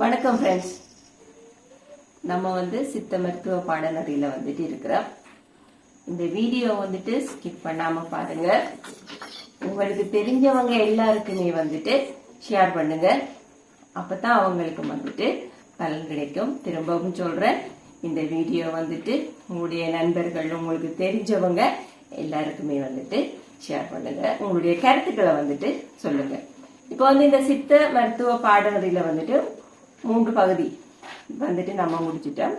வணக்கம் ஃப்ரெண்ட்ஸ் நம்ம வந்து சித்த மருத்துவ பாடநெறியில வந்துட்டு இருக்கிறோம். இந்த வீடியோ வந்துட்டு ஸ்கிப் பண்ணாம பாருங்க. உங்களுக்கு தெரிஞ்சவங்க எல்லாருக்குமே வந்துட்டு ஷேர் பண்ணுங்க. அப்பதான் அவங்களுக்கு வந்துட்டு பலன் கிடைக்கும். திரும்பவும் சொல்றேன் இந்த வீடியோ வந்துட்டு உங்களுடைய நண்பர்கள் உங்களுக்கு தெரிஞ்சவங்க எல்லாருக்குமே வந்துட்டு ஷேர் பண்ணுங்க. உங்களுடைய கருத்துக்களை வந்துட்டு சொல்லுங்க. இப்போ வந்து இந்த சித்த மருத்துவ பாடநெறியில வந்துட்டு மூன்று பகுதி வந்துட்டு நம்ம முடிச்சிட்டோம்.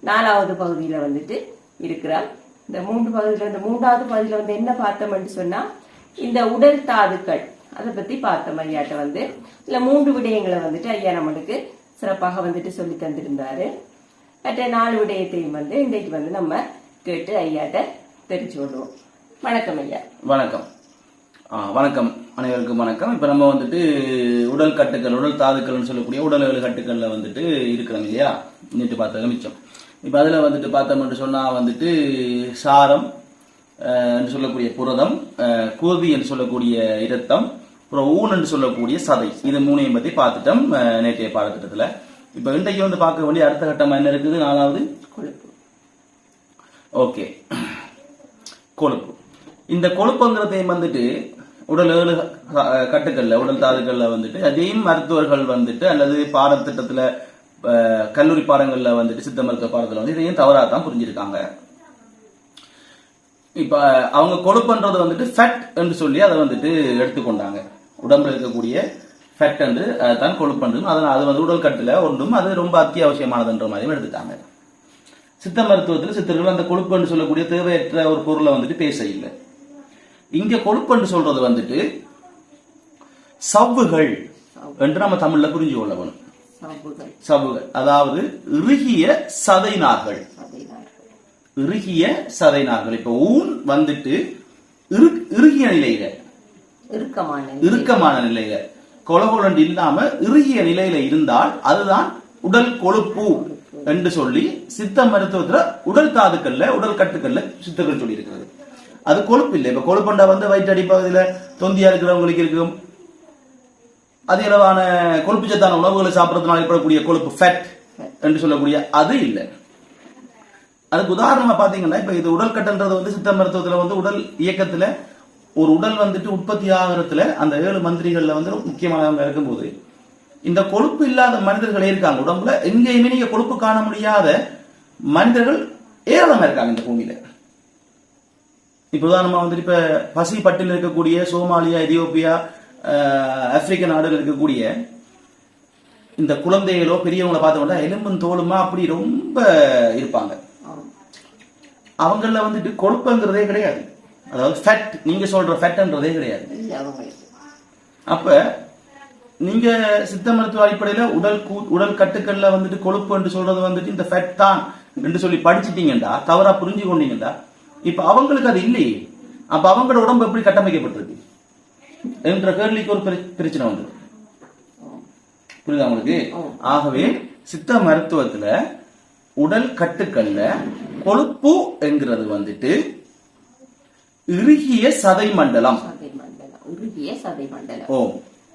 நாலாவது பகுதியில வந்துட்டு இருக்கிறோம் இந்த மூன்று பகுதியில் இந்த மூன்றாவது பகுதியில் வந்து என்ன பார்த்தோம்னு சொன்னா இந்த உடல் தாதுக்கள் அதை பத்தி பார்த்தோம் ஐயாட்ட வந்து. இல்ல மூன்று விடயங்களை வந்துட்டு ஐயா நம்மளுக்கு சிறப்பாக வந்துட்டு சொல்லி தந்திருந்தாரு. மற்ற நாலு விடயத்தையும் வந்து இன்றைக்கு வந்து நம்ம கேட்டு ஐயாட்ட தெரிஞ்சு கொள்வோம் வணக்கம் ஐயா. வணக்கம். வணக்கம். அனைவருக்கும் வணக்கம். இப்ப நம்ம வந்துட்டு உடல் கட்டுக்கள் உடல் தாதுக்கள்னு சொல்லக்கூடிய உடல் கட்டுக்கள்ல வந்துட்டு இருக்கிறோம் இல்லையா? நேற்று பார்த்தது மிச்சம். இப்ப அதுல வந்துட்டு பார்த்தோம்னு சொன்னா வந்துட்டு சாரம் என்று சொல்லக்கூடிய புரதம் குருதி என்று சொல்லக்கூடிய இரத்தம் அப்புறம் ஊன் என்று சொல்லக்கூடிய சதை. இது மூணையும் பத்தி பார்த்துட்டோம் நேற்றைய பாடத்திட்டத்துல. இப்ப இன்றைக்கு வந்து பார்க்க வேண்டிய அடுத்த கட்டம் என்ன இருக்குது? நாலாவது? கொழுப்பு. ஓகே. கொழுப்பு. இந்த கொழுப்புங்கிறதையும் வந்துட்டு உடல் ஏழு கட்டுக்கள்ல உடல் தாதுக்கள்ல வந்துட்டு அதையும் மருத்துவர்கள் வந்துட்டு அல்லது பாடத்திட்டத்துல கல்லூரி பாடங்கள்ல வந்துட்டு சித்த மருத்துவ பாடத்துல வந்து இதையும் தவறா தான் புரிஞ்சிருக்காங்க. இப்ப அவங்க கொழுப்புன்றது வந்துட்டு ஃபேட் என்று சொல்லி அதை வந்துட்டு எடுத்துக்கொண்டாங்க. உடம்புல இருக்கக்கூடிய ஃபேட் என்று அஹ், தான் கொழுப்புன்றும் அதனால் அது வந்து உடல் கட்டுல ஒன்றும் அது ரொம்ப அத்தியாவசியமானதுன்ற மாதிரியும் எடுத்துட்டாங்க. சித்த மருத்துவத்தில் சித்தர்கள் அந்த கொழுப்புன்னு சொல்லக்கூடிய தேவையற்ற ஒரு பொருளை வந்துட்டு பேச இல்லை. இங்க கொழுப்புன்னு சொல்றது வந்துட்டு சவ்வுகள் என்று நம்ம தமிழ்ல புரிஞ்சு கொள்ள வேணும் சாப்புகள் சவ்வுகள். அதாவது இறுகிய சதைநார்கள். அதேதான் இறுகிய சதைநார்கள். இப்ப ஊன் வந்துட்டு இறு- இறுகிய நிலையில. இறுக்கமான இறுக்கமான நிலையில. கொலகொலண்டு இல்லாம இறுகிய நிலையில இருந்தால் அதுதான் உடல் கொழுப்பு என்று சொல்லி சித்த மருத்துவத்துல உடல் தாதுக்கள்ல உடல் கட்டுக்கள்ல சித்தர்கள் சொல்லி இருக்கிறது அது கொழுப்பு இல்லை. இப்ப கொழுப்பண்டா வந்து வயிற்று அடிப்பகுதியில் தொந்தியா இருக்கிறவங்களுக்கு இருக்கும். அதிக அளவான கொழுப்பு சத்தான உணவுகளை சாப்பிட்றதுனால ஏற்படக்கூடிய கொழுப்பு ஃபேட் என்று சொல்லக்கூடிய அது இல்லை. அதுக்கு உதாரணமா பாத்தீங்கன்னா இப்ப இது உடல் கட்டுன்றது வந்து சித்த மருத்துவத்துல வந்து உடல் இயக்கத்துல ஒரு உடல் வந்துட்டு உற்பத்தி ஆகிறதுல அந்த ஏழு மந்திரிகள்ல வந்து முக்கியமானவங்க இருக்கும்போது இந்த கொழுப்பு இல்லாத மனிதர்கள் இருக்காங்க. உடம்புல எங்கேயுமே நீங்க கொழுப்பு காண முடியாத மனிதர்கள் ஏராளமா இருக்காங்க இந்த பூமியில. இப்ப உதாரணமா வந்துட்டு இப்ப பசி பட்டில் இருக்கக்கூடிய சோமாலியா எதியோப்பியா ஆப்பிரிக்க நாடுகள் இருக்கக்கூடிய இந்த குழந்தைகளோ பெரியவங்கள பார்த்தோம்னா எலும்பும் தோலுமா? அப்படி ரொம்ப இருப்பாங்க. அவங்கள வந்துட்டு கொழுப்புங்கிறதே கிடையாது. அதாவது ஃபேட் நீங்க சொல்ற ஃபேட்ன்றதே கிடையாது. அப்ப நீங்க சித்த மருத்துவ அடிப்படையில உடல் உடல் கட்டுக்கள்ல வந்துட்டு கொழுப்பு என்று சொல்றது வந்துட்டு இந்த ஃபேட் தான் என்று சொல்லி படிச்சிட்டீங்கடா தவறா புரிஞ்சு கொண்டீங்கடா இப்ப அவங்களுக்கு அது இல்லையே. அப்ப அவங்களோட உடம்பு எப்படி கட்டமைக்கப்பட்டிருக்கு? என்ற கேள்விக்கு ஒரு பிர- பிரச்சனை வந்து புரியுதா உங்களுக்கு? ஆகவே சித்த மருத்துவத்துல உடல் கட்டுக்கள்ல கொழுப்பு என்கிறது வந்துட்டு இறுகிய சதை மண்டலம் சதை மண்டலம் ஓ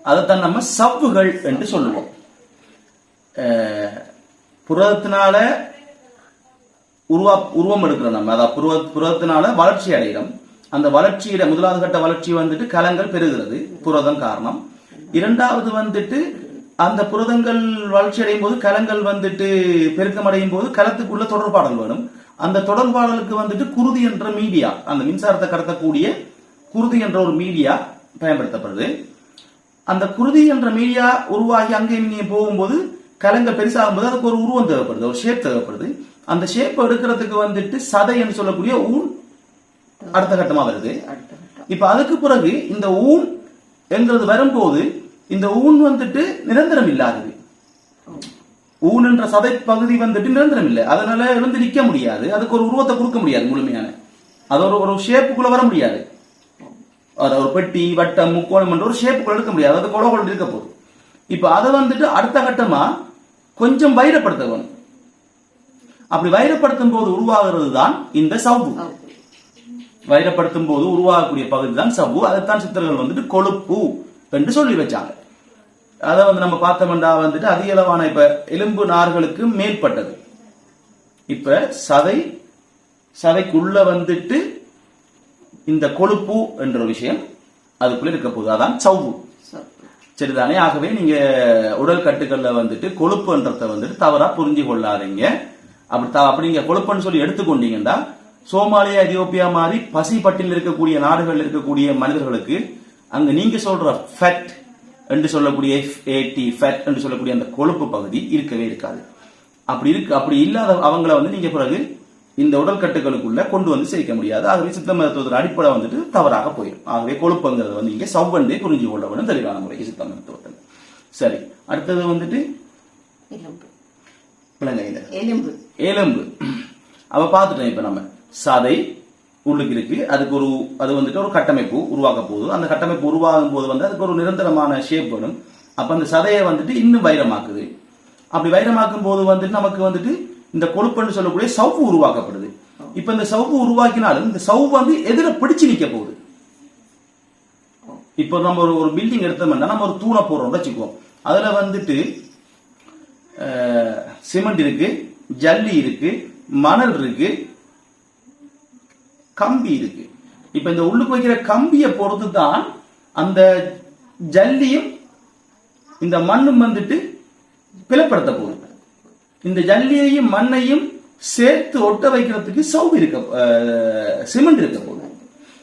அதைத்தான் நம்ம சவ்வுகள் என்று சொல்லுவோம். புரதத்தினால உருவா உருவம் எடுக்கிறோம் நம்ம. அதாவது புருவ புரதத்தினால வளர்ச்சி அடைகிறோம். அந்த வளர்ச்சியில முதலாவது கட்ட வளர்ச்சி வந்துட்டு கலங்கள் பெறுகிறது புரதம் காரணம். இரண்டாவது வந்துட்டு அந்த புரதங்கள் வளர்ச்சி அடையும் போது கலங்கள் வந்துட்டு பெருக்கம் அடையும் போது கலத்துக்குள்ள தொடர்பாடல் வேணும் அந்த தொடர்பாடலுக்கு வந்துட்டு குருதி என்ற மீடியா அந்த மின்சாரத்தை கடத்தக்கூடிய குருதி என்ற ஒரு மீடியா பயன்படுத்தப்படுது. அந்த குருதி என்ற மீடியா உருவாகி அங்கே இங்கே போகும்போது கலங்கள் பெருசாகும் போது அதுக்கு ஒரு உருவம் தேவைப்படுது ஒரு ஷேப் தேவைப்படுது. அந்த ஷேப் எடுக்கிறதுக்கு வந்துட்டு சதை என்று சொல்லக்கூடிய ஊன் அடுத்த கட்டமா. வருது இப்ப அதுக்கு பிறகு இந்த ஊன் என்கிறது வரும்போது இந்த ஊன் வந்துட்டு நிரந்தரம் இல்லாதது. ஊன் என்ற சதை பகுதி வந்துட்டு நிரந்தரம் இல்லை. அதனால எழுந்து நிக்க முடியாது. அதுக்கு ஒரு உருவத்தை கொடுக்க முடியாது முழுமையான. அது ஒரு ஒரு ஷேப்புக்குள்ள வர முடியாது. அது ஒரு பெட்டி வட்டம் முக்கோணம் என்ற ஒரு ஷேப்புக்குள்ள எடுக்க முடியாது. அது கொலை கொண்டு இருக்க போகுது. இப்ப அதை வந்துட்டு அடுத்த கட்டமா கொஞ்சம் வைரப்படுத்த வேணும். அப்படி வைரப்படுத்தும் போது உருவாகிறது தான் இந்த சவ்வு. வைரப்படுத்தும் போது உருவாகக்கூடிய பகுதி தான் சவ்வு. அதைத்தான் சித்தர்கள் வந்துட்டு கொழுப்பு என்று சொல்லி வச்சாங்க. அதை வந்து நம்ம பார்த்தோம்னா வந்துட்டு அதிக அளவான இப்ப எலும்பு நார்களுக்கு மேற்பட்டது. இப்ப சதை சதைக்குள்ள வந்துட்டு இந்த கொழுப்பு என்ற விஷயம் அதுக்குள்ள இருக்க போகுது. அதான் சவ்வு. சரிதானே? ஆகவே நீங்க உடல் கட்டுக்கள்ல வந்துட்டு கொழுப்புன்றத வந்துட்டு தவறா புரிஞ்சு கொள்ளாதீங்க அப்படி த- அப்படி நீங்க கொழுப்புன்னு சொல்லி எடுத்துக்கொண்டீங்கன்னா சோமாலியா எதியோப்பியா மாதிரி பசி பட்டியல் இருக்கக்கூடிய நாடுகள் இருக்கக்கூடிய மனிதர்களுக்கு அங்க நீங்க சொல்ற ஃபேட் என்று சொல்லக்கூடிய ஏடி ஃபேட் என்று சொல்லக்கூடிய அந்த கொழுப்பு பகுதி இருக்கவே இருக்காது. அப்படி இருக்கு அப்படி இல்லாத அவங்கள வந்து நீங்க பிறகு இந்த உடல் கட்டுகளுக்குள்ள கொண்டு வந்து சேர்க்க முடியாது. ஆகவே சித்த மருத்துவத்தின் அடிப்படை வந்துட்டு தவறாக போயிடும். ஆகவே கொழுப்புங்கிறத வந்து இங்க சவ்வண்டே புரிஞ்சு கொள்ள வேண்டும் தெளிவான முறை சித்த மருத்துவத்தில் சரி அடுத்தது வந்துட்டு எலும்பு விலங்கையில எலும்பு. எலும்பு. அவ பார்த்துட்டோம் இப்ப நம்ம. சதை உள்ளுக்கு இருக்கு அதுக்கு ஒரு அது வந்துட்டு ஒரு கட்டமைப்பு உருவாக்க போகுது. அந்த கட்டமைப்பு உருவாகும் போது வந்து அதுக்கு ஒரு நிரந்தரமான ஷேப் வரும் அப்ப அந்த சதையை வந்துட்டு இன்னும் வைரமாக்குது. அப்படி வைரமாக்கும் போது வந்துட்டு நமக்கு வந்துட்டு இந்த கொழுப்புன்னு சொல்லக்கூடிய சவ்வு உருவாக்கப்படுது. இப்ப இந்த சவ்வு உருவாக்கினாலும் இந்த சவ்வு வந்து எதிர பிடிச்சு நிக்க போகுது. இப்போ நம்ம ஒரு ஒரு பில்டிங் எடுத்தோம்னா நம்ம ஒரு தூணை போடுறோம். வச்சுக்குவோம் அதுல வந்துட்டு சிமெண்ட் இருக்கு ஜல்லி இருக்கு மணல் இருக்கு கம்பி இருக்கு. இப்ப இந்த உள்ளுக்கு வைக்கிற கம்பியை பொறுத்து தான் அந்த ஜல்லியும் இந்த மண்ணும் வந்துட்டு பிளப்படுத்த போகுது. இந்த ஜல்லியையும் மண்ணையும் சேர்த்து ஒட்ட வைக்கிறதுக்கு சவு இருக்க சிமெண்ட் இருக்க போகுது.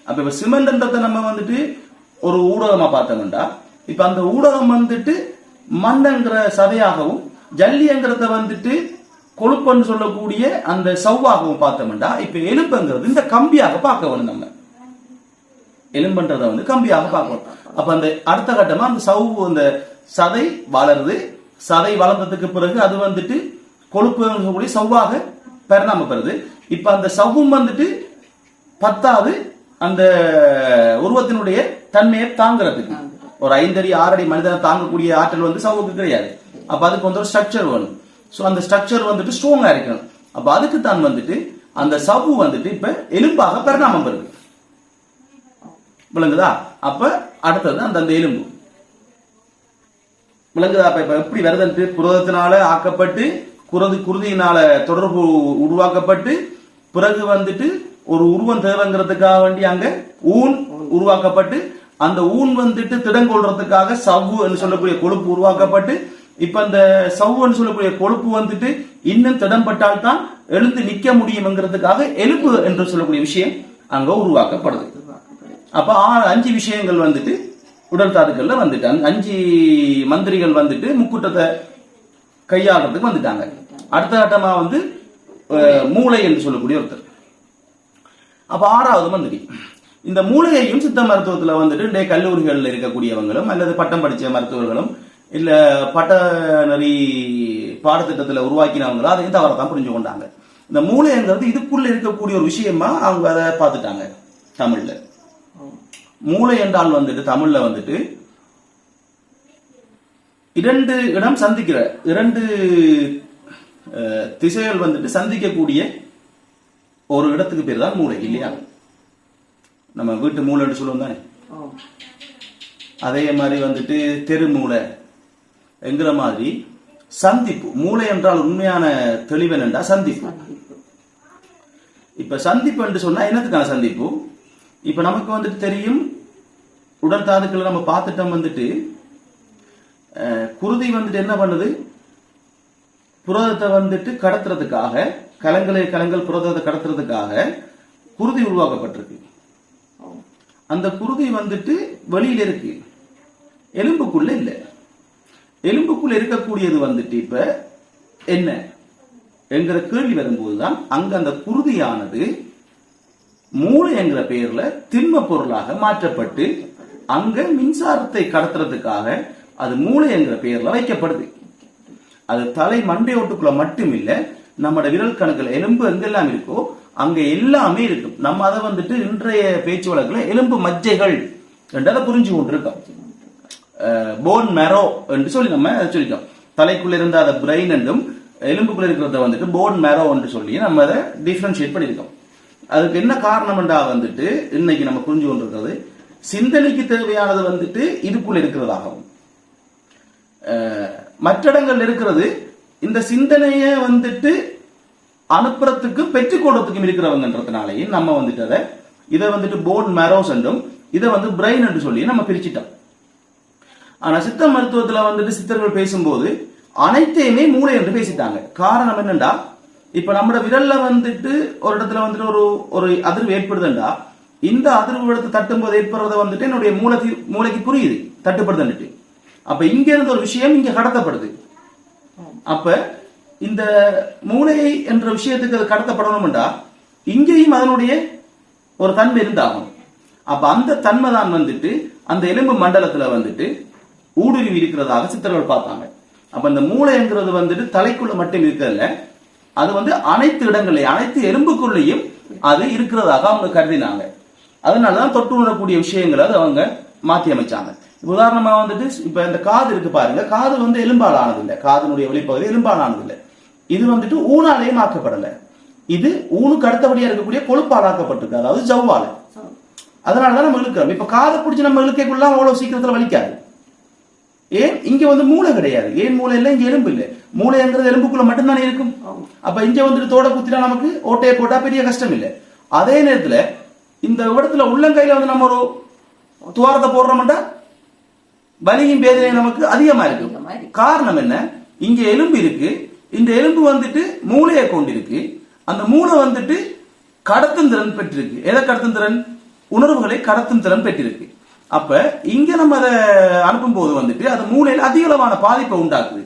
அப்ப இப்ப சிமெண்ட்ன்றத நம்ம வந்துட்டு ஒரு ஊடகமா பார்த்தோம்டா இப்ப அந்த ஊடகம் வந்துட்டு மண்ணங்கிற சதையாகவும் ஜல்லிங்கிறத வந்துட்டு கொழுப்புன்னு சொல்லக்கூடிய அந்த சவ்வாகவும் பார்த்தோம்டா இப்ப எலும்புங்கிறது இந்த கம்பியாக பார்க்க வேணும் நம்ம. எலும்புன்றதை வந்து கம்பியாக பார்க்கணும். அப்ப அந்த அடுத்த கட்டமா அந்த சவ்வு அந்த சதை வளருது. சதை வளர்ந்ததுக்கு பிறகு அது வந்துட்டு கொழுப்பு கூடிய சவ்வாக பரிணாம பெறுது. இப்ப அந்த சவ்வும் வந்துட்டு பத்தாவது அந்த உருவத்தினுடைய தன்மையை தாங்குறதுக்கு. ஒரு ஐந்தடி ஆறடி மனிதனை தாங்கக்கூடிய ஆற்றல் வந்து சவுக்கு கிடையாது. அப்போ அதுக்கு வந்து ஒரு ஸ்ட்ரக்சர் வேணும். சோ அந்த ஸ்ட்ரக்சர் வந்துட்டு ஸ்ட்ராங்காக இருக்கணும். அப்போ அதுக்கு தான் வந்துட்டு அந்த சவ்வு வந்துட்டு இப்ப எலும்பாக பரிணாமம் பெறுது. விளங்குதா? அப்ப அடுத்தது அந்த அந்த எலும்பு. விளங்குதா? அப்ப இப்ப எப்படி வருதுன்ட்டு புரதத்தினால ஆக்கப்பட்டு குருதி குருதியினால தொடர்பு உருவாக்கப்பட்டு பிறகு வந்துட்டு ஒரு உருவம் தேவைங்கிறதுக்காக வேண்டி அங்க ஊன் உருவாக்கப்பட்டு அந்த ஊன் வந்துட்டு திடங்கொள்றதுக்காக சவ்வு என்று சொல்லக்கூடிய கொழுப்பு உருவாக்கப்பட்டு இப்ப அந்த சவ்வுன்னு சொல்லக்கூடிய கொழுப்பு வந்துட்டு இன்னும் திடம்பட்டால் தான் எழுந்து நிக்க முடியும்ங்கிறதுக்காக எலும்பு என்று சொல்லக்கூடிய விஷயம் அங்க உருவாக்கப்படுது. அப்ப ஆறு அஞ்சு விஷயங்கள் வந்துட்டு உடல் தாதுக்கள்ல வந்துட்டு. அஞ்சு மந்திரிகள் வந்துட்டு முக்கூட்டத்தை கையாளுறதுக்கு வந்துட்டாங்க. அடுத்த கட்டமா வந்து மூளை என்று சொல்லக்கூடிய ஒருத்தர். அப்ப ஆறாவது மந்திரி. இந்த மூளையையும் சித்த மருத்துவத்துல வந்துட்டு கல்லூரிகளில் இருக்கக்கூடியவங்களும் அல்லது பட்டம் படிச்ச மருத்துவர்களும் இல்ல பட்டநெறி பாடத்திட்டத்துல உருவாக்கினவங்களும் அதையும் தவறா தான் புரிஞ்சு கொண்டாங்க இந்த மூளைங்கிறது இதுக்குள்ள இருக்கக்கூடிய ஒரு விஷயமா அவங்க அதை பார்த்துட்டாங்க தமிழ்ல. மூளை என்றால் வந்துட்டு தமிழ்ல வந்துட்டு இரண்டு இடம் சந்திக்கிற இரண்டு திசைகள் வந்துட்டு சந்திக்கக்கூடிய ஒரு இடத்துக்கு பேர் தான் மூளை இல்லையா? நம்ம வீட்டு மூளைன்னு சொல்லுவோம் தானே? அதே மாதிரி வந்துட்டு தெரு மூளை. என்கிற மாதிரி சந்திப்பு. மூளை என்றால் உண்மையான தெளிவன் என்றால் சந்திப்பு. இப்ப சந்திப்பு என்று சொன்னா என்னத்துக்கான சந்திப்பு? இப்ப நமக்கு வந்துட்டு தெரியும் உடல் தாதுக்களை நம்ம பார்த்துட்டோம் வந்துட்டு குருதி வந்துட்டு என்ன பண்ணுது? புரதத்தை வந்துட்டு கடத்துறதுக்காக கலங்களை கலங்கள் புரதத்தை கடத்துறதுக்காக குருதி உருவாக்கப்பட்டிருக்கு. அந்த குருதி வந்துட்டு வெளியில இருக்கு. எலும்புக்குள்ள இல்ல. எலும்புக்குள்ள இருக்கக்கூடியது வந்துட்டு இப்ப என்ன? என்கிற கேள்வி வரும்போதுதான் அங்க அந்த குருதியானது மூளை என்கிற பெயர்ல திண்ம பொருளாக மாற்றப்பட்டு அங்க மின்சாரத்தை கடத்துறதுக்காக அது மூளை என்கிற பெயர்ல வைக்கப்படுது. அது தலை மண்டை ஓட்டுக்குள்ள மட்டும் இல்ல நம்மட விரல் கணக்குல எலும்பு எங்கெல்லாம் இருக்கோ அங்க எல்லாமே இருக்கும் நம்ம அதை வந்துட்டு இன்றைய பேச்சு வழக்குல எலும்பு மஜ்ஜைகள் என்றதை புரிஞ்சு கொண்டிருக்கோம். போன் மெரோ என்று சொல்லி நம்ம சொல்லிட்டோம். தலைக்குள்ள இருந்த அந்த பிரெயின் என்றும் எலும்புக்குள்ள இருக்கிறத வந்துட்டு போன் மெரோ என்று சொல்லி நம்ம அதை டிஃபரன்ஷியேட் பண்ணியிருக்கோம் அதுக்கு என்ன காரணம் என்றா வந்துட்டு இன்னைக்கு நம்ம புரிஞ்சு கொண்டிருக்கிறது சிந்தனைக்கு தேவையானது வந்துட்டு இதுக்குள்ள இருக்கிறதாகவும். மற்ற இடங்கள்ல இருக்கிறது இந்த சிந்தனையை வந்துட்டு அனுப்புறத்துக்கும் பெற்றுக் கொடுறதுக்கும் இருக்கிறவங்கன்றதுனாலையும் நம்ம வந்துட்டு அதை இதை வந்துட்டு போன் மேரோஸ் என்றும் இதை வந்து பிரெயின் என்று சொல்லி நம்ம பிரிச்சிட்டோம். ஆனா சித்த மருத்துவத்துல வந்துட்டு சித்தர்கள் பேசும்போது அனைத்தையுமே மூளை என்று பேசிட்டாங்க. காரணம் என்னண்டா? இப்ப நம்மட விரல்ல வந்துட்டு ஒரு இடத்துல வந்துட்டு ஒரு ஒரு அதிர்வு ஏற்படுதுண்டா? இந்த அதிர்வு இடத்து தட்டும் போது ஏற்படுறத வந்துட்டு என்னுடைய மூளைக்கு மூளைக்கு புரியுது. தட்டுப்படுதுன்னுட்டு. அப்ப இங்க இருந்த ஒரு விஷயம் இங்க கடத்தப்படுது. அப்ப இந்த மூளை என்ற விஷயத்துக்கு அது கடத்தப்படணும்டா? இங்கேயும் அதனுடைய ஒரு தன்மை இருந்தாகும் அப்ப அந்த தன்மை தான் வந்துட்டு அந்த எலும்பு மண்டலத்துல வந்துட்டு ஊடுருவி இருக்கிறதாக சித்தர்கள் பார்த்தாங்க. அப்ப இந்த மூளைங்கிறது வந்துட்டு தலைக்குள்ள மட்டும் இருக்கிறதுல அது வந்து அனைத்து இடங்கள்லயும் அனைத்து எலும்புக்குள்ளேயும் அது இருக்கிறதாக அவங்க கருதினாங்க. அதனாலதான் தொட்டு உணரக்கூடிய விஷயங்களை அது அவங்க மாத்தி அமைச்சாங்க. உதாரணமா வந்துட்டு இப்ப இந்த காது இருக்கு பாருங்க. காது வந்து எலும்பால் ஆனது இல்ல. காதினுடைய வெளிப்பகுதி எலும்பால் ஆனது இல்ல. இது வந்துட்டு ஊனாலேயும் ஆக்கப்படல. இது ஊனுக்கு அடுத்தபடியா இருக்கக்கூடிய கொழுப்பால் ஆக்கப்பட்டிருக்கு அதாவது ஜவ்வால. அதனாலதான் நம்ம இழுக்கிறோம். இப்ப காதை பிடிச்சி நம்ம இழுக்கக்குள்ள அவ்வளவு சீக்கிரத்துல வலிக்காது. ஏன்? இங்க வந்து மூளை கிடையாது. ஏன் மூளை இல்ல? இங்க எலும்பு இல்ல. மூளைங்கிறது எலும்புக்குள்ள மட்டும்தானே இருக்கும்? அப்ப இங்க வந்துட்டு தோட குத்தினா நமக்கு ஓட்டையை போட்டா பெரிய கஷ்டம் இல்ல. அதே நேரத்துல இந்த இடத்துல உள்ளங்கையில வந்து நம்ம ஒரு துவாரத்தை போடுறோம்டா வலியும் வேதனையும் நமக்கு அதிகமா இருக்கு. காரணம் என்ன? இங்க எலும்பு இருக்கு. இந்த எலும்பு வந்துட்டு மூளையை கொண்டிருக்கு. அந்த மூளை வந்துட்டு கடத்தும் திறன் பெற்றிருக்கு. எதை கடத்தும் திறன்? உணர்வுகளை கடத்தும் திறன் பெற்றிருக்கு. அப்ப இங்க நம்ம அதை அனுப்பும் போது வந்துட்டு அது மூளையில அதிக அளவான பாதிப்பை உண்டாக்குது.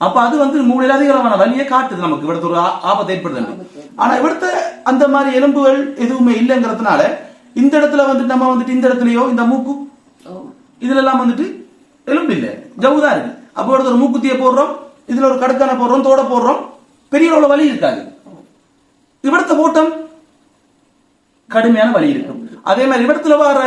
அப்ப அது வந்து மூளையில அதிக அளவான வலியை காட்டுது நமக்கு. இவிடத்து ஒரு ஆபத்தை ஏற்படுது ஆனா இவிடத்த அந்த மாதிரி எலும்புகள் எதுவுமே இல்லைங்கிறதுனால இந்த இடத்துல வந்துட்டு நம்ம வந்துட்டு இந்த இடத்துலயோ இந்த மூக்கு இதுல எல்லாம் வந்துட்டு எலும்பு இல்ல. ஜவுதான் இருக்கு. அப்போ ஒருத்தர் ஒரு மூக்குத்திய போடுறோம் இதுல ஒரு கடுக்கான போடுறோம் தோட போடுறோம் பெரிய அளவுல வலி இருக்காது இவிடத்த போட்டம் கடுமையான வலி இருக்கும் அதே மாதிரி இடத்துல வர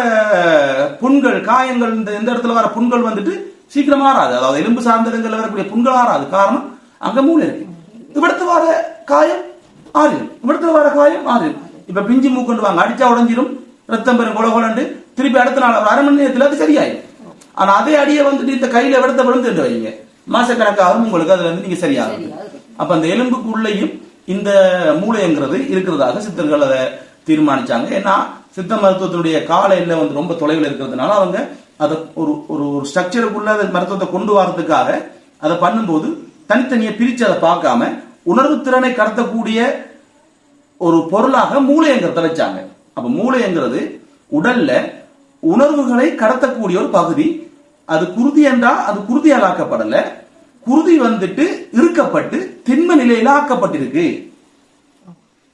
புண்கள் காயங்கள் இந்த இந்த இடத்துல வர புண்கள் வந்துட்டு சீக்கிரம் ஆறாது. அதாவது எலும்பு சார்ந்த இடங்கள்ல வரக்கூடிய புண்கள் ஆறாது. காரணம் அங்க மூளை இருக்கு. இவிடத்து வர காயம் ஆறிடும். இவிடத்துல வர காயம் ஆறிடும். இப்ப பிஞ்சு மூக்கொண்டு வாங்க. அடிச்சா உடஞ்சிரும். ரத்தம் பெரும் குலகுலண்டு திருப்பி அடுத்த நாள் ஒரு அரை மணி நேரத்தில் அது சரியாயிடும் ஆனா அதே அடியை வந்துட்டு இந்த கையில விடத்த விழுந்துட்டு வைங்க. மாசக்கணக்காகவும் உங்களுக்கு அதுல இருந்து நீங்க சரியாகும் அப்ப அந்த எலும்புக்குள்ளேயும் இந்த மூளைங்கிறது இருக்கிறதாக சித்தர்கள் அதை தீர்மானிச்சாங்க. ஏன்னா சித்த மருத்துவத்தினுடைய கால எல்லை வந்து ரொம்ப தொலைவில் இருக்கிறதுனால அவங்க அதை ஒரு ஒரு ஒரு ஸ்ட்ரக்சருக்குள்ள அந்த மருத்துவத்தை கொண்டு வரதுக்காக அதை பண்ணும்போது தனித்தனியை பிரித்து அதை பார்க்காம உணர்வு திறனை கடத்தக்கூடிய ஒரு பொருளாக மூளையங்கிறத வச்சாங்க. அப்ப மூளைங்கிறது உடல்ல உணர்வுகளை கடத்தக்கூடிய ஒரு பகுதி. அது குருதி என்றா அது குருதியால் ஆக்கப்படல. குருதி வந்துட்டு இறுக்கப்பட்டு திண்ம நிலையில ஆக்கப்பட்டிருக்கு.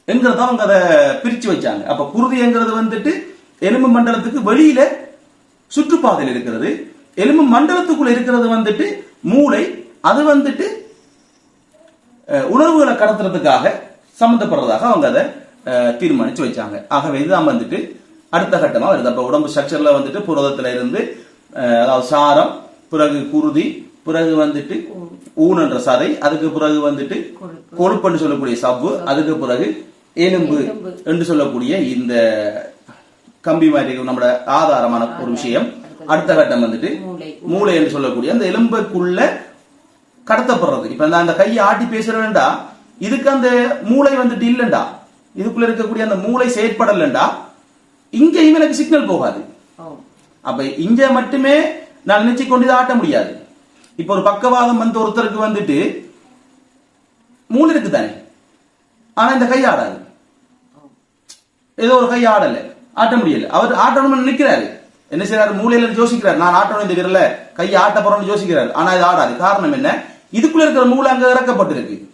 என்கிறத அவங்க அதை பிரிச்சு வச்சாங்க. அப்ப குருதிங்கிறது வந்துட்டு எலும்பு மண்டலத்துக்கு வெளியில சுற்றுப்பாதையில் இருக்கிறது. எலும்பு மண்டலத்துக்குள்ள இருக்கிறது வந்துட்டு மூளை. அது வந்துட்டு உணர்வுகளை கடத்துறதுக்காக சம்மந்தப்படுறதாக அவங்க அதை தீர்மானிச்சு வச்சாங்க. ஆகவே இதுதான் வந்துட்டு அடுத்த கட்டமா வருது. அப்ப உடம்பு ஸ்ட்ரக்சர்ல வந்துட்டு புரதத்துல இருந்து அஹ், அதாவது சாரம் பிறகு குருதி பிறகு வந்துட்டு ஊன் என்ற சதை அதுக்கு பிறகு வந்துட்டு கொழுப்புன்னு சொல்லக்கூடிய சவ்வு அதுக்கு பிறகு எலும்பு என்று சொல்லக்கூடிய இந்த கம்பி மாதிரி நம்மளோட ஆதாரமான ஒரு விஷயம். அடுத்த கட்டம் வந்துட்டு மூளை. என்று சொல்லக்கூடிய அந்த எலும்புக்குள்ள கடத்தப்படுறது. இப்ப அந்த- அந்த கையை ஆட்டி பேசுறேன்டா இதுக்கு அந்த மூளை வந்துட்டு இல்லண்டா இதுக்குள்ள இருக்கக்கூடிய அந்த மூளை செயற்படலண்டா இங்கேயும் எனக்கு சிக்னல் போகாது. அப்ப இங்க மட்டுமே நான் நினைச்சு கொண்டு ஆட்ட முடியாது. இப்ப ஒரு பக்கவாதம் வந்து ஒருத்தருக்கு வந்துட்டு மூளை இருக்கு தானே ஆனா இந்த கை ஆடாது. ஏதோ ஒரு கை ஆடல. ஆட்ட முடியல. அவர் ஆட்டணும்னு நினைக்கிறாரு. என்ன செய்யறாரு மூலையில யோசிக்கிறார். நான் ஆட்டணும் இந்த விரல கை ஆட்ட போறோம்னு யோசிக்கிறாரு. ஆனா இது ஆடாது. காரணம் என்ன? இதுக்குள்ள இருக்கிற மூளை அங்க இறக்கப்பட்டிருக்கு.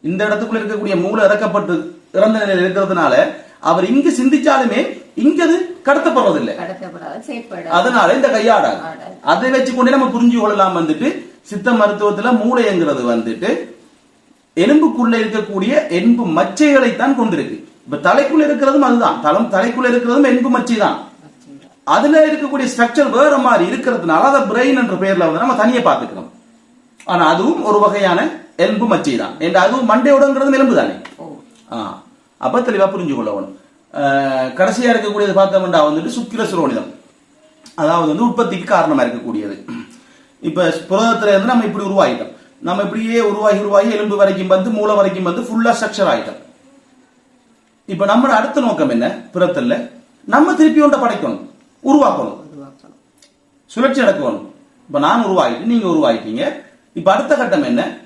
இந்த இடத்துக்குள்ள இருக்கக்கூடிய மூளை இறக்கப்பட்டு இறந்த நிலையில் இருக்கிறதுனால அவர் இங்கு சிந்திச்சாலுமே இங்க அது கடத்தப்படுறதில்லை. அதனால இந்த கையாடாது. அதை வச்சு கொண்டே நம்ம புரிஞ்சு கொள்ளலாம் வந்துட்டு சித்த மருத்துவத்துல மூளைங்கிறது வந்துட்டு எலும்புக்குள்ள இருக்கக்கூடிய எலும்பு மச்சைகளை தான் கொண்டிருக்கு. இப்ப தலைக்குள்ள இருக்கிறதும் அதுதான். தலம் தலைக்குள்ள இருக்கிறதும் எலும்பு மச்சை தான். அதுல இருக்கக்கூடிய ஸ்ட்ரக்சர் வேற மாதிரி இருக்கிறதுனால அதை பிரெயின் என்ற பெயர்ல வந்து நம்ம தனியா பாத்துக்கிறோம் ஆனா அதுவும் ஒரு வகையான எலும்பு மச்சை தான். ஏன்னா அதுவும் மண்டையோடங்கிறதும் எலும்பு தானே அப்ப தெளிவா புரிஞ்சு கொள்ளணும் கடைசியா இருக்கக்கூடியது பார்த்தோம்னா வந்துட்டு சுக்கிர சுரோனிதம். அதாவது வந்து உற்பத்திக்கு காரணமா இருக்கக்கூடியது. இப்ப புரதத்துல இருந்து நம்ம இப்படி உருவாகிட்டோம். நம்ம இப்படியே உருவாகி உருவாகி எலும்பு வரைக்கும் வந்து மூளை வரைக்கும் வந்து ஃபுல்லா ஸ்ட்ரக்சர் ஆயிட்டோம் இப்ப நம்மளோட அடுத்த நோக்கம் என்ன? பிறத்தல்ல. நம்ம திருப்பி ஒன்றை படைக்கணும். உருவாக்கணும். சுழற்சி நடக்கணும். இப்ப நான் உருவாகிட்டு நீங்க உருவாகிட்டீங்க. இப்ப அடுத்த கட்டம் என்ன?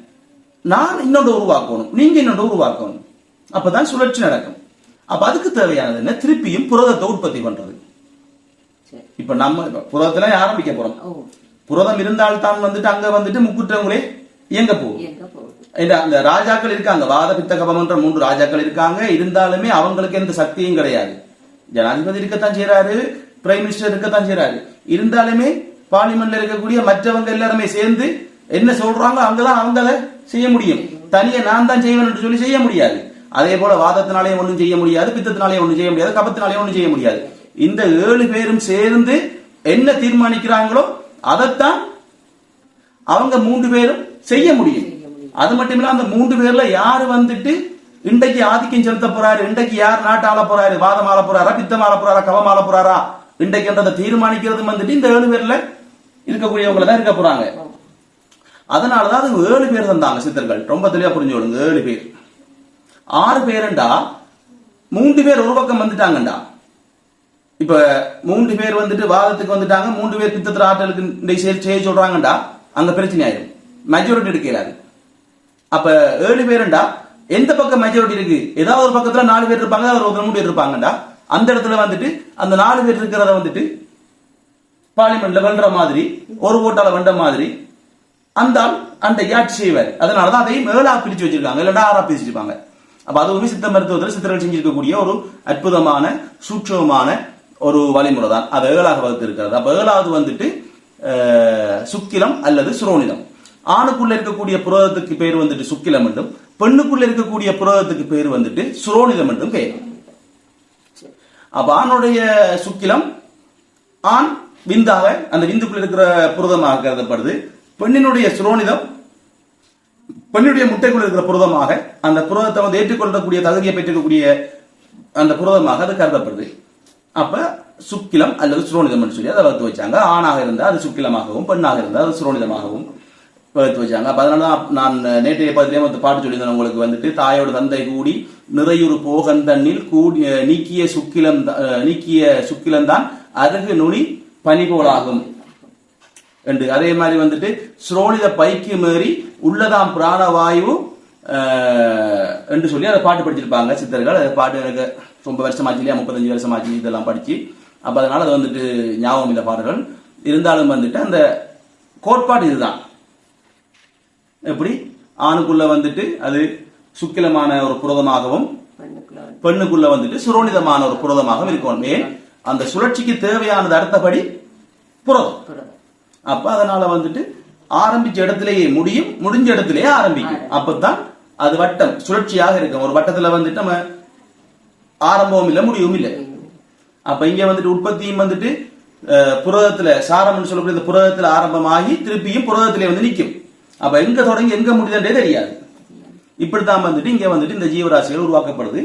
நான் இன்னொன்று உருவாக்கணும். நீங்க இன்னொன்று உருவாக்கணும். அப்பதான் சுழற்சி நடக்கும். அப்ப அதுக்கு தேவையானது என்ன? திருப்பியும் புரதத்தை உற்பத்தி பண்றது. இப்ப நம்ம புரதத்துல ஆரம்பிக்க போறோம். புரதம் இருந்தால் தான் வந்துட்டு அங்க வந்துட்டு முக்குற்றவங்களே இயங்க போகும். அந்த ராஜாக்கள் இருக்காங்க. வாத பித்த கபமன்ற மூன்று ராஜாக்கள் இருக்காங்க. இருந்தாலுமே அவங்களுக்கு எந்த சக்தியும் கிடையாது. ஜனாதிபதி இருக்கத்தான் செய்யறாரு பிரைம் மினிஸ்டர் இருக்கத்தான் செய்யறாரு இருந்தாலுமே பார்லிமெண்ட்ல இருக்கக்கூடிய மற்றவங்க எல்லாருமே சேர்ந்து என்ன சொல்றாங்க அங்கதான் அவங்க அதை செய்ய முடியும். தனியா நான் தான் செய்வேன் என்று சொல்லி செய்ய முடியாது. அதே போல வாதத்தினாலே ஒண்ணும் செய்ய முடியாது. பித்தத்தினாலே ஒண்ணும் செய்ய முடியாது. கபத்தினாலே ஒண்ணும் செய்ய முடியாது. இந்த ஏழு பேரும் சேர்ந்து என்ன தீர்மானிக்கிறாங்களோ அதைத்தான் அவங்க மூன்று பேரும் செய்ய முடியும். அது மட்டும் இல்ல அந்த மூன்று பேர்ல யாரு வந்துட்டு இன்றைக்கு ஆதிக்கம் செலுத்த போறாரு? இன்றைக்கு யார் நாட்டு ஆள போறாரு? வாதம் ஆள போறாரா? பித்தம் ஆள போறாரா? கவம் ஆள போறாரா? இன்றைக்குன்றதை தீர்மானிக்கிறது வந்துட்டு இந்த ஏழு பேர்ல இருக்கக்கூடியவங்கள தான் இருக்க போறாங்க. அதனாலதான் அது ஏழு பேர் தந்தாங்க சித்தர்கள். ரொம்ப தெளிவா புரிஞ்சு விடுங்க ஏழு பேர். ஆறு பேருண்டா? மூன்று பேர் ஒரு பக்கம் வந்துட்டாங்கண்டா. இப்ப மூன்று பேர் வந்துட்டு வாதத்துக்கு வந்துட்டாங்க. மூன்று பேர் பித்தத்துல ஆற்றலுக்கு செய்ய செய்ய சொல்றாங்கடா அங்க பிரச்சனை ஆயிரும். மெஜாரிட்டி எடுக்கிறாரு அப்ப ஏழு பேருண்டா? எந்த பக்கம் மெஜாரிட்டி இருக்கு? ஏதாவது ஒரு பக்கத்துல நாலு பேர் இருப்பாங்க ஒரு ஒரு மூணு பேர் இருப்பாங்கடா அந்த இடத்துல வந்துட்டு அந்த நாலு பேர் இருக்கிறத வந்துட்டு பார்லிமெண்ட்ல வென்ற மாதிரி ஒரு ஓட்டால வென்ற மாதிரி அந்த ஆள் அந்த ஆட்சி செய்வார்? அதனாலதான் அதையும் ஏழா பிரிச்சு வச்சிருக்காங்க. இல்லைன்னா ஆறா பிரிச்சிருப்பாங்க அப்ப அதுவுமே சித்த மருத்துவத்தில் சித்தர்கள் செஞ்சிருக்கக்கூடிய ஒரு அற்புதமான சூட்சமான ஒரு வழிமுறை தான் அது ஏழாக வகுத்து இருக்கிறது அப்ப ஏழாவது வந்துட்டு சுக்கிலம் அல்லது சுரோனிதம். ஆணுக்குள்ள இருக்கக்கூடிய புரதத்துக்கு பேர் வந்துட்டு சுக்கிலம் என்றும் பெண்ணுக்குள்ள இருக்கக்கூடிய புரதத்துக்கு பேர் வந்துட்டு சுரோனிதம் என்றும் பெயர். அப்ப ஆணுடைய சுக்கிலம் ஆண் விந்தாக அந்த விந்துக்குள்ள இருக்கிற புரதமாக கருதப்படுது பெண்ணினுடைய சுரோனிதம் பெண்ணுடைய முட்டைக்குள்ள இருக்கிற புரதமாக அந்த புரதத்தை வந்து ஏற்றுக்கொள்ளக்கூடிய தகுதியை பெற்றிருக்கக்கூடிய அந்த புரதமாக அது கருதப்படுது. அப்ப சுக்கிலம் அல்லது சுரோனிதம் சொல்லி அதை வகுத்து வச்சாங்க. ஆணாக இருந்தா அது சுக்கிலமாகவும் பெண்ணாக இருந்தா அது சுரோனிதமாகவும் வகுத்து வச்சாங்க. அப்ப அதனாலதான் நான் நேற்றைய பதிலே வந்து பாட்டு சொல்லியிருந்தேன். உங்களுக்கு வந்துட்டு தாயோட தந்தை கூடி நிறையுறு போகன் தண்ணில் கூடி நீக்கிய சுக்கிலம் நீக்கிய சுக்கிலம்தான் அருகு நுனி பனிபோலாகும். என்று அதே மாதிரி வந்துட்டு ஸ்ரோனித பைக்கு மேறி உள்ளதாம் பிராணவாயு என்று சொல்லி அதை பாட்டு படிச்சிருப்பாங்க சித்தர்கள். அதை பாட்டு எனக்கு ரொம்ப வருஷமாச்சு இல்லையா? முப்பத்தஞ்சு வருஷமாச்சு இதெல்லாம் படிச்சு. அப்ப அதனால அது வந்துட்டு ஞாபகம் இல்லை பாடல்கள். இருந்தாலும் வந்துட்டு அந்த கோட்பாடு இதுதான். எப்படி? ஆணுக்குள்ள வந்துட்டு அது சுக்கிலமான ஒரு புரதமாகவும் பெண்ணுக்குள்ள வந்து பெண்ணுக்குள்ள வந்துட்டு சுரோனிதமான ஒரு புரதமாகவும் இருக்கணும். ஏன்? அந்த சுழற்சிக்கு தேவையானது அடுத்தபடி புரதம். அப்ப அதனால வந்துட்டு ஆரம்பிச்ச இடத்திலேயே முடியும் முடிஞ்ச இடத்திலேயே ஆரம்பிக்கும். அப்பதான் அது வட்டம் சுழற்சியாக இருக்கும். ஒரு வட்டத்துல வந்துட்டு நம்ம ஆரம்பமும் இல்லை முடிவும் இல்லை. அப்ப இங்க வந்துட்டு உற்பத்தியும் வந்துட்டு புரதத்துல சாரம்னு சொல்லக்கூடிய இந்த புரதத்துல ஆரம்பமாகி திருப்பியும் புரதத்திலே வந்து நிக்கும் அப்ப எங்க தொடங்கி எங்க முடியுதுன்றே தெரியாது. இப்படித்தான் வந்துட்டு இங்க வந்துட்டு இந்த ஜீவராசிகள் உருவாக்கப்படுது.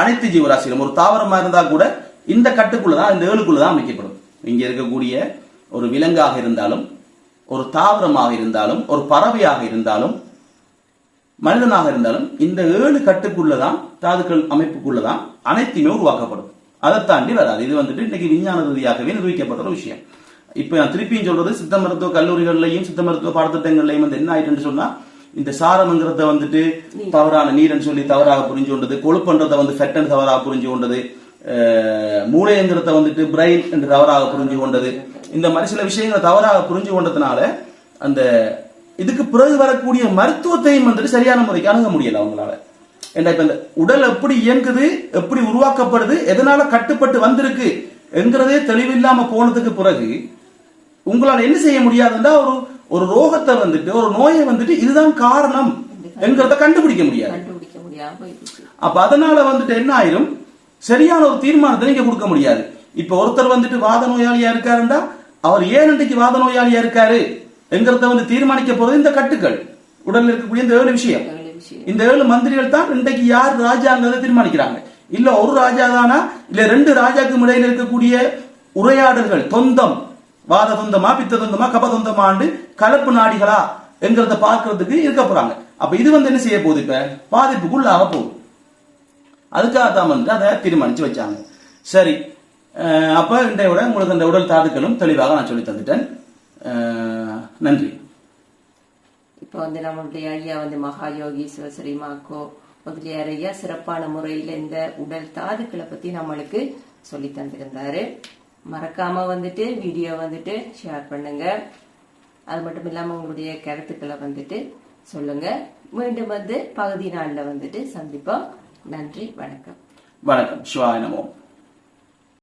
அனைத்து ஜீவராசிகளும் ஒரு தாவரமா இருந்தா கூட இந்த கட்டுக்குள்ளதான் இந்த ஏழுக்குள்ளதான் அமைக்கப்படும். இங்க இருக்கக்கூடிய ஒரு விலங்காக இருந்தாலும் ஒரு தாவரமாக இருந்தாலும் ஒரு பறவையாக இருந்தாலும் மனிதனாக இருந்தாலும் இந்த ஏழு கட்டுக்குள்ளதான் தாதுக்கள் அமைப்புக்குள்ளதான் அனைத்துமே உருவாக்கப்படும். அதை தாண்டி வராது. இது வந்துட்டு இன்னைக்கு விஞ்ஞான ரீதியாகவே நிரூபிக்கப்பட்ட ஒரு விஷயம். இப்ப நான் திருப்பியும் சொல்றது சித்த மருத்துவ கல்லூரிகள்லையும் சித்த மருத்துவ பாடத்திட்டங்கள்லையும் வந்து என்ன ஆயிட்டுன்னு சொன்னா இந்த சாரம்ங்கிறத வந்துட்டு தவறான நீர்னு சொல்லி தவறாக புரிஞ்சு கொண்டது கொழுப்புன்றதை வந்து ஃபெட்னு தவறாக புரிஞ்சு கொண்டது மூளைங்கிறத வந்துட்டு பிரெயின் என்று தவறாக புரிஞ்சு கொண்டது. இந்த மாதிரி சில விஷயங்களை தவறாக புரிஞ்சு கொண்டதுனால அந்த இதுக்கு பிறகு வரக்கூடிய மருத்துவத்தையும் வந்துட்டு சரியான முறைக்கு அணுக முடியல அவங்களால. ஏன்னா இப்ப இந்த உடல் எப்படி இயங்குது எப்படி உருவாக்கப்படுது எதனால கட்டுப்பட்டு வந்திருக்கு என்கிறதே தெளிவில்லாம போனதுக்கு பிறகு உங்களால என்ன செய்ய முடியாதுன்னா ஒரு ஒரு ரோகத்தை வந்துட்டு ஒரு நோயை வந்துட்டு இதுதான் காரணம் என்கிறத கண்டுபிடிக்க முடியாது. அப்ப அதனால வந்துட்டு என்ன ஆயிரும்? சரியான ஒரு தீர்மானத்தை நீங்க கொடுக்க முடியாது. இப்ப ஒருத்தர் வந்துட்டு வாத நோயாளியா இருக்காருண்டா அவர் ஏன் இன்றைக்கு வாத நோயாளியா இருக்காரு என்கிறத வந்து தீர்மானிக்க போறது இந்த கட்டுக்கள். உடல்ல இருக்கக்கூடிய இந்த ஏழு விஷயம். இந்த ஏழு மந்திரிகள் தான் இன்றைக்கு யார் ராஜாங்கிறத தீர்மானிக்கிறாங்க. இல்ல ஒரு ராஜா தானா? இல்ல ரெண்டு ராஜாக்கும் இடையில இருக்கக்கூடிய உரையாடல்கள் தொந்தம் வாத துந்தமா பித்த துந்தமா கப துந்தமாண்டு கலப்பு நாடிகளா என்கிறத பார்க்கறதுக்கு இருக்க போறாங்க. அப்ப இது வந்து என்ன செய்ய போகுது இப்ப? பாதிப்புக்குள்ளாக போகுது. அதுக்காக தான் வந்து அதை தீர்மானிச்சு வச்சாங்க. சரி அப்ப இன்றைய விட உங்களுக்கு அந்த உடல் தாதுக்களும் தெளிவாக நான் சொல்லி தந்துட்டேன். நன்றி. இப்போ வந்து நம்மளுடைய ஐயா வந்து மகா யோகி சிவசரி மாக்கோ முதலியார் ஐயா சிறப்பான முறையில் இந்த உடல் தாதுக்களை பத்தி நம்மளுக்கு சொல்லி தந்திருந்தாரு. மறக்காம வந்துட்டு வீடியோ வந்துட்டு ஷேர் பண்ணுங்க. அது மட்டும் இல்லாம உங்களுடைய கருத்துக்களை வந்துட்டு சொல்லுங்க. மீண்டும் வந்து பகுதி நாள்ல வந்துட்டு சந்திப்போம். நன்றி வணக்கம். வணக்கம். சிவாய நமோ.